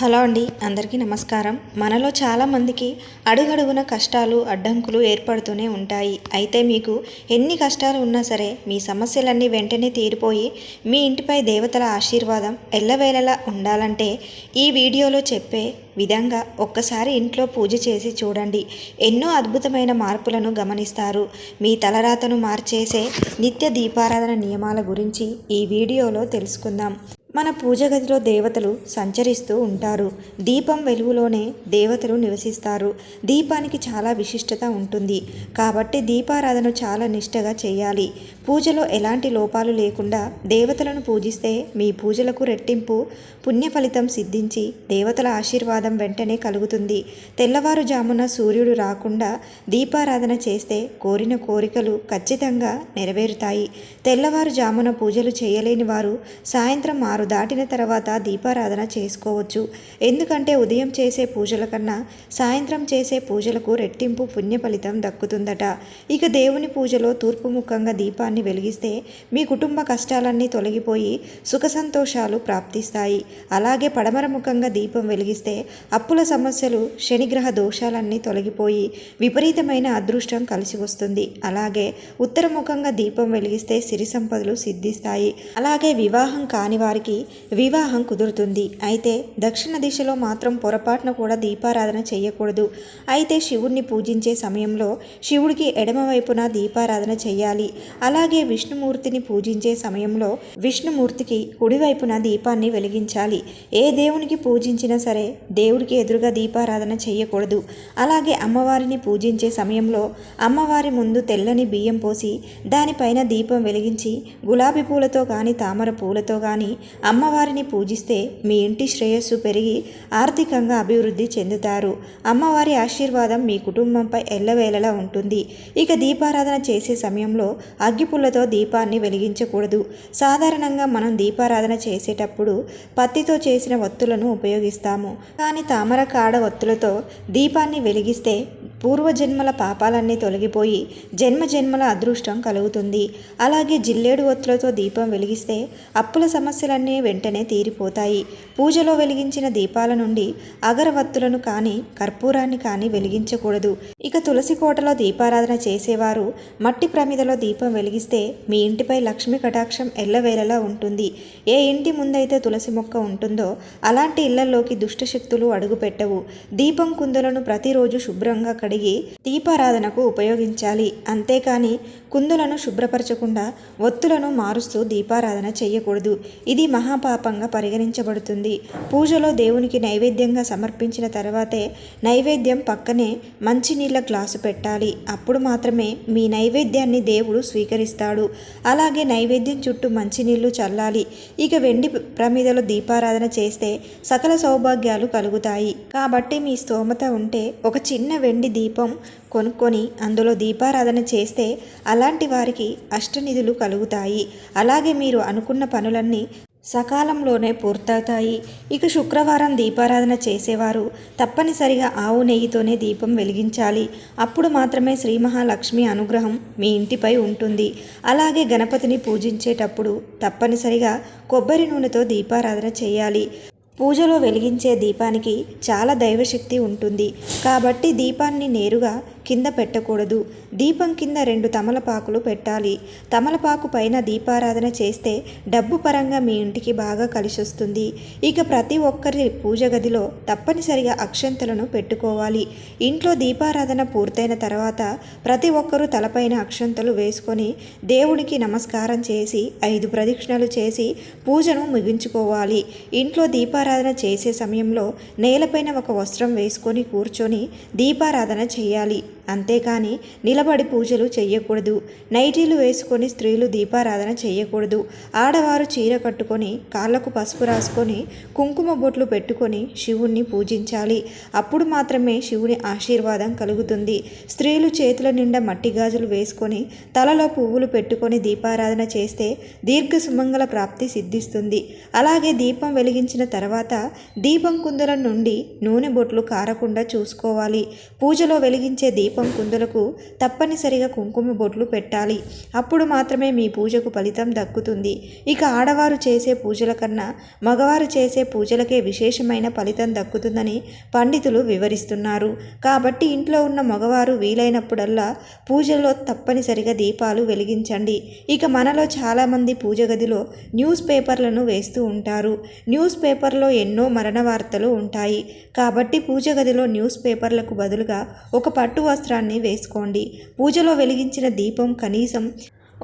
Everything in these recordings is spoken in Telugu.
హలో అండి అందరికీ నమస్కారం. మనలో చాలామందికి అడుగడుగున కష్టాలు అడ్డంకులు ఏర్పడుతూనే ఉంటాయి. అయితే మీకు ఎన్ని కష్టాలు ఉన్నా సరే మీ సమస్యలన్నీ వెంటనే తీరిపోయి మీ ఇంటిపై దేవతల ఆశీర్వాదం ఎల్లవేళలా ఉండాలంటే ఈ వీడియోలో చెప్పే విధంగా ఒక్కసారి ఇంట్లో పూజ చేసి చూడండి. ఎన్నో అద్భుతమైన మార్పులను గమనిస్తారు. మీ తలరాతను మార్చేసే నిత్య దీపారాధన నియమాల గురించి ఈ వీడియోలో తెలుసుకుందాం. మన పూజ గదిలో దేవతలు సంచరిస్తూ ఉంటారు. దీపం వెలుగులోనే దేవతలు నివసిస్తారు. దీపానికి చాలా విశిష్టత ఉంటుంది. కాబట్టి దీపారాధన చాలా నిష్టగా చేయాలి. పూజలో ఎలాంటి లోపాలు లేకుండా దేవతలను పూజిస్తే మీ పూజలకు రెట్టింపు పుణ్య ఫలితం సిద్ధించి దేవతల ఆశీర్వాదం వెంటనే కలుగుతుంది. తెల్లవారుజామున సూర్యుడు రాకుండా దీపారాధన చేస్తే కోరిన కోరికలు ఖచ్చితంగా నెరవేరుతాయి. తెల్లవారుజామున పూజలు చేయలేని వారు సాయంత్రం ఆరు దాటిన తర్వాత దీపారాధన చేసుకోవచ్చు. ఎందుకంటే ఉదయం చేసే పూజల కన్నా సాయంత్రం చేసే పూజలకు రెట్టింపు పుణ్య ఫలితం దక్కుతుందట. ఇక దేవుని పూజలో తూర్పు ముఖంగా దీపాన్ని వెలిగిస్తే మీ కుటుంబ కష్టాలన్నీ తొలగిపోయి సుఖ సంతోషాలు ప్రాప్తిస్తాయి. అలాగే పడమర ముఖంగా దీపం వెలిగిస్తే అప్పుల సమస్యలు శనిగ్రహ దోషాలన్నీ తొలగిపోయి విపరీతమైన అదృష్టం కలిసి వస్తుంది. అలాగే ఉత్తరముఖంగా దీపం వెలిగిస్తే సిరి సంపదలు సిద్ధిస్తాయి. అలాగే వివాహం కాని వారికి వివాహం కుదురుతుంది. అయితే దక్షిణ దిశలో మాత్రం పొరపాటున కూడా దీపారాధన చేయకూడదు. అయితే శివుణ్ణి పూజించే సమయంలో శివుడికి ఎడమవైపున దీపారాధన చేయాలి. అలాగే విష్ణుమూర్తిని పూజించే సమయంలో విష్ణుమూర్తికి కుడివైపున దీపాన్ని వెలిగించాలి. ఏ దేవునికి పూజించినా సరే దేవుడికి ఎదురుగా దీపారాధన చేయకూడదు. అలాగే అమ్మవారిని పూజించే సమయంలో అమ్మవారి ముందు తెల్లని బియ్యం పోసి దానిపైన దీపం వెలిగించి గులాబీ పూలతో కానీ తామర పూలతో కానీ అమ్మవారిని పూజిస్తే మీ ఇంటి శ్రేయస్సు పెరిగి ఆర్థికంగా అభివృద్ధి చెందుతారు. అమ్మవారి ఆశీర్వాదం మీ కుటుంబంపై ఎల్లవేళలా ఉంటుంది. ఇక దీపారాధన చేసే సమయంలో అగ్గిపుల్లతో దీపాన్ని వెలిగించకూడదు. సాధారణంగా మనం దీపారాధన చేసేటప్పుడు పత్తితో చేసిన ఒత్తులను ఉపయోగిస్తాము. కానీ తామర కాడ ఒత్తులతో దీపాన్ని వెలిగిస్తే పూర్వజన్మల పాపాలన్నీ తొలగిపోయి జన్మ జన్మల అదృష్టం కలుగుతుంది. అలాగే జిల్లేడు ఒత్తులతో దీపం వెలిగిస్తే అప్పుల సమస్యలన్నీ వెంటనే తీరిపోతాయి. పూజలో వెలిగించిన దీపాల నుండి అగరవత్తులను కానీ కర్పూరాన్ని కానీ వెలిగించకూడదు. ఇక తులసి కోటలో దీపారాధన చేసేవారు మట్టి ప్రమిదలో దీపం వెలిగిస్తే మీ ఇంటిపై లక్ష్మీ కటాక్షం ఎల్లవేళలా ఉంటుంది. ఏ ఇంటి ముందైతే తులసి మొక్క ఉంటుందో అలాంటి ఇళ్ళలోకి దుష్టశక్తులు అడుగుపెట్టవు. దీపం కుందులను ప్రతిరోజు శుభ్రంగా కడిగి దీపారాధనకు ఉపయోగించాలి. అంతేకాని కుందులను శుభ్రపరచకుండా ఒత్తులను మారుస్తూ దీపారాధన చేయకూడదు ఇది మహాపాపంగా పరిగణించబడుతుంది. పూజలో దేవునికి నైవేద్యంగా సమర్పించిన తర్వాతే నైవేద్యం పక్కనే మంచినీళ్ళ గ్లాసు పెట్టాలి. అప్పుడు మాత్రమే మీ నైవేద్యాన్ని దేవుడు స్వీకరిస్తాడు. అలాగే నైవేద్యం చుట్టూ మంచినీళ్ళు చల్లాలి. ఇక వెండి ప్రమిదలో దీపారాధన చేస్తే సకల సౌభాగ్యాలు కలుగుతాయి. కాబట్టి మీ స్తోమత ఉంటే ఒక చిన్న వెండి దీపం కొనుక్కొని అందులో దీపారాధన చేస్తే అలాంటి వారికి అష్టనిధులు కలుగుతాయి. అలాగే మీరు అనుకున్న పనులన్నీ సకాలంలోనే పూర్తవుతాయి. ఇక శుక్రవారం దీపారాధన చేసేవారు తప్పనిసరిగా ఆవు నెయ్యితోనే దీపం వెలిగించాలి. అప్పుడు మాత్రమే శ్రీ మహాలక్ష్మి అనుగ్రహం మీ ఇంటిపై ఉంటుంది. అలాగే గణపతిని పూజించేటప్పుడు తప్పనిసరిగా కొబ్బరి నూనెతో దీపారాధన చేయాలి. పూజలో వెలిగించే దీపానికి చాలా దైవశక్తి ఉంటుంది. కాబట్టి దీపాన్ని నేరుగా కింద పెట్టకూడదు. దీపం కింద రెండు తమలపాకులు పెట్టాలి. తమలపాకు పైన దీపారాధన చేస్తే డబ్బు పరంగా మీ ఇంటికి బాగా కలిసొస్తుంది. ఇక ప్రతి ఒక్కరి పూజ గదిలో తప్పనిసరిగా అక్షంతలను పెట్టుకోవాలి. ఇంట్లో దీపారాధన పూర్తయిన తర్వాత ప్రతి ఒక్కరూ తలపైన అక్షంతలు వేసుకొని దేవుడికి నమస్కారం చేసి ఐదు ప్రదక్షిణలు చేసి పూజను ముగించుకోవాలి. ఇంట్లో దీపారాధన చేసే సమయంలో నేలపైన ఒక వస్త్రం వేసుకొని కూర్చొని దీపారాధన చేయాలి. అంతేకాని నిలబడి పూజలు చేయకూడదు నైటీలు వేసుకొని స్త్రీలు దీపారాధన చేయకూడదు ఆడవారు చీర కట్టుకొని కాళ్ళకు పసుపు రాసుకొని కుంకుమ బొట్లు పెట్టుకొని శివుణ్ణి పూజించాలి. అప్పుడు మాత్రమే శివుని ఆశీర్వాదం కలుగుతుంది. స్త్రీలు చేతుల నిండా మట్టి గాజులు వేసుకొని తలలో పువ్వులు పెట్టుకొని దీపారాధన చేస్తే దీర్ఘ సుమంగళ ప్రాప్తి సిద్ధిస్తుంది. అలాగే దీపం వెలిగించిన తర్వాత దీపం కుందుల నుండి నూనె బొట్లు కారకుండా చూసుకోవాలి. పూజలో వెలిగించే దీప దీపం కుందులకు తప్పనిసరిగా కుంకుమ బొట్లు పెట్టాలి. అప్పుడు మాత్రమే మీ పూజకు ఫలితం దక్కుతుంది. ఇక ఆడవారు చేసే పూజల కన్నా మగవారు చేసే పూజలకే విశేషమైన ఫలితం దక్కుతుందని పండితులు వివరిస్తున్నారు. కాబట్టి ఇంట్లో ఉన్న మగవారు వీలైనప్పుడల్లా పూజలో తప్పనిసరిగా దీపాలు వెలిగించండి. ఇక మనలో చాలామంది పూజ గదిలో న్యూస్ పేపర్లను వేస్తూ ఉంటారు. న్యూస్ పేపర్లో ఎన్నో మరణ వార్తలు ఉంటాయి. కాబట్టి పూజ గదిలో న్యూస్ పేపర్లకు బదులుగా ఒక పట్టు వస్త్రాన్ని వేసుకోండి. పూజలో వెలిగించిన దీపం కనీసం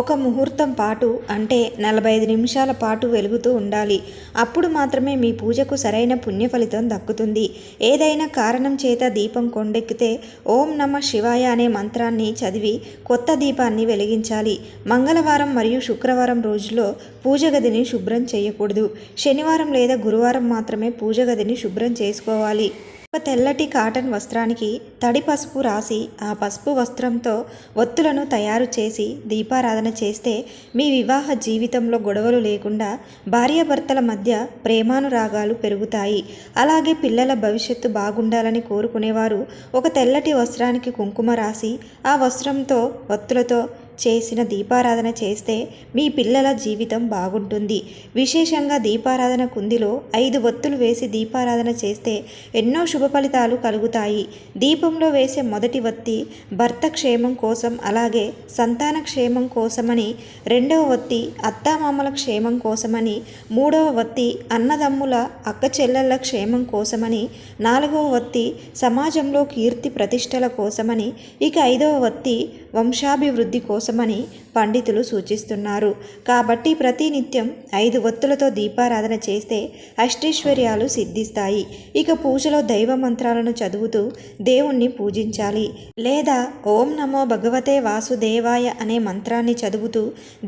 ఒక ముహూర్తం పాటు అంటే నలభై ఐదు నిమిషాల పాటు వెలుగుతూ ఉండాలి. అప్పుడు మాత్రమే మీ పూజకు సరైన పుణ్య ఫలితం దక్కుతుంది. ఏదైనా కారణం చేత దీపం కొండెక్కితే ఓం నమ శివాయ అనే మంత్రాన్ని చదివి కొత్త దీపాన్ని వెలిగించాలి. మంగళవారం మరియు శుక్రవారం రోజుల్లో పూజ గదిని శుభ్రం చేయకూడదు. శనివారం లేదా గురువారం మాత్రమే పూజ గదిని శుభ్రం చేసుకోవాలి. ఒక తెల్లటి కాటన్ వస్త్రానికి తడి పసుపు రాసి ఆ పసుపు వస్త్రంతో ఒత్తులను తయారు చేసి దీపారాధన చేస్తే మీ వివాహ జీవితంలో గొడవలు లేకుండా భార్యాభర్తల మధ్య ప్రేమానురాగాలు పెరుగుతాయి. అలాగే పిల్లల భవిష్యత్తు బాగుండాలని కోరుకునేవారు ఒక తెల్లటి వస్త్రానికి కుంకుమ రాసి ఆ వస్త్రంతో ఒత్తులతో చేసిన దీపారాధన చేస్తే మీ పిల్లల జీవితం బాగుంటుంది. విశేషంగా దీపారాధన కుందిలో ఐదు ఒత్తులు వేసి దీపారాధన చేస్తే ఎన్నో శుభ ఫలితాలు కలుగుతాయి. దీపంలో వేసే మొదటి ఒత్తి భర్త క్షేమం కోసం అలాగే సంతాన క్షేమం కోసమని రెండవ ఒత్తి అత్తామామల క్షేమం కోసమని మూడవ ఒత్తి అన్నదమ్ముల అక్క చెల్లెళ్ళ క్షేమం కోసమని నాలుగవ ఒత్తి సమాజంలో కీర్తి ప్రతిష్టల కోసమని ఇక ఐదవ ఒత్తి వంశాభివృద్ధి కోసం కోసమని పండితులు సూచిస్తున్నారు. కాబట్టి ప్రతినిత్యం ఐదు ఒత్తులతో దీపారాధన చేస్తే అష్టైశ్వర్యాలు సిద్ధిస్తాయి. ఇక పూజలో దైవ మంత్రాలను చదువుతూ దేవుణ్ణి పూజించాలి. లేదా ఓం నమో భగవతే వాసుదేవాయ అనే మంత్రాన్ని చదువుతూ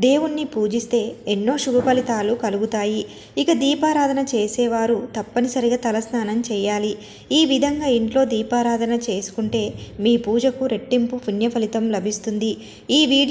దేవుణ్ణి పూజిస్తే ఎన్నో శుభ ఫలితాలు కలుగుతాయి. ఇక దీపారాధన చేసేవారు తప్పనిసరిగా తలస్నానం చేయాలి. ఈ విధంగా ఇంట్లో దీపారాధన చేసుకుంటే మీ పూజకు రెట్టింపు పుణ్య ఫలితం లభిస్తుంది. ఈ వీడియో